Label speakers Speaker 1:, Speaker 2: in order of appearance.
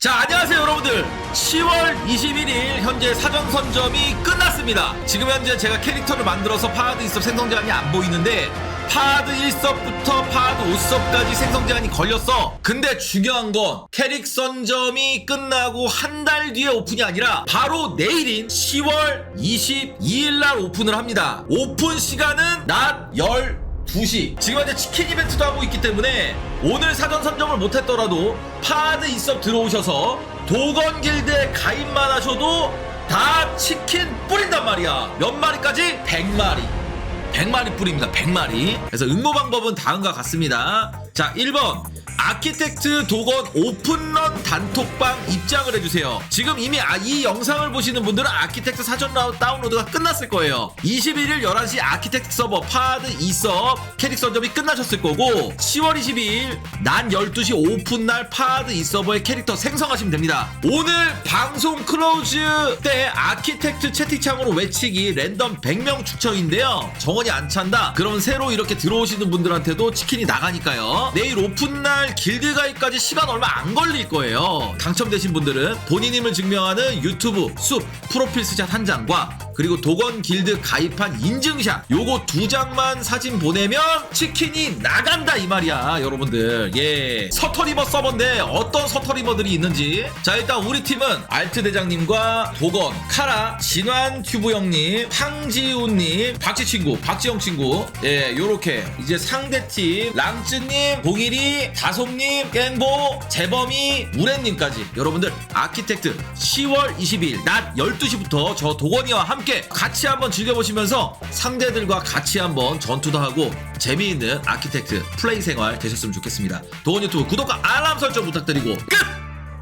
Speaker 1: 자, 안녕하세요, 여러분들. 10월 21일 현재 사전 선점이 끝났습니다. 지금 현재 제가 캐릭터를 만들어서 파하드 2섭 생성 제한이 안 보이는데 파하드 1섭부터 파하드 5섭까지 생성 제한이 걸렸어. 근데 중요한 건 캐릭 선점이 끝나고 한 달 뒤에 오픈이 아니라 바로 내일인 10월 22일 날 오픈을 합니다. 오픈 시간은 낮 10. 2시 지금 현재 치킨 이벤트도 하고 있기 때문에 오늘 사전 선정을 못했더라도 파드 이섭 들어오셔서 도건 길드에 가입만 하셔도 다 치킨 뿌린단 말이야. 몇 마리까지? 100마리. 100마리 뿌립니다. 100마리. 그래서 응모 방법은 다음과 같습니다 자 1번 아키텍트 도건 오픈런 단톡방 입장을 해주세요. 지금 이미 아, 이 영상을 보시는 분들은 아키텍트 사전 다운로드가 끝났을 거예요. 21일 11시 아키텍트 서버 파드 2섭 캐릭 선점이 끝나셨을 거고 10월 22일 난 12시 오픈날 파드 2서버의 캐릭터 생성하시면 됩니다. 오늘 방송 클로즈 때 아키텍트 채팅창으로 외치기 랜덤 100명 추첨인데요. 정원이 안 찬다? 그럼 새로 이렇게 들어오시는 분들한테도 치킨이 나가니까요. 내일 오픈날 길드 가입까지 시간 얼마 안 걸릴 거예요. 당첨되신 분들은 본인임을 증명하는 유튜브 숲 프로필 스샷 한 장과 그리고 도건 길드 가입한 인증샷. 요거 두 장만 사진 보내면 치킨이 나간다 이 말이야 여러분들. 예. 서터리머 서버인데 어떤 서터리머들이 있는지. 자 일단 우리 팀은 알트 대장님과 도건 카라 진환 튜브 형님 황지훈님 박지 친구 박지영 친구. 예 요렇게 이제 상대팀 랑쯔님 봉일이 다솜님 깽보 재범이 우레님까지. 여러분들 아키텍트 10월 20일 낮 12시부터 저 도건이와 함께 같이 한번 즐겨보시면서 상대들과 같이 한번 전투도 하고 재미있는 아키텍트 플레이 생활 되셨으면 좋겠습니다. 도건 유튜브 구독과 알람 설정 부탁드리고 끝!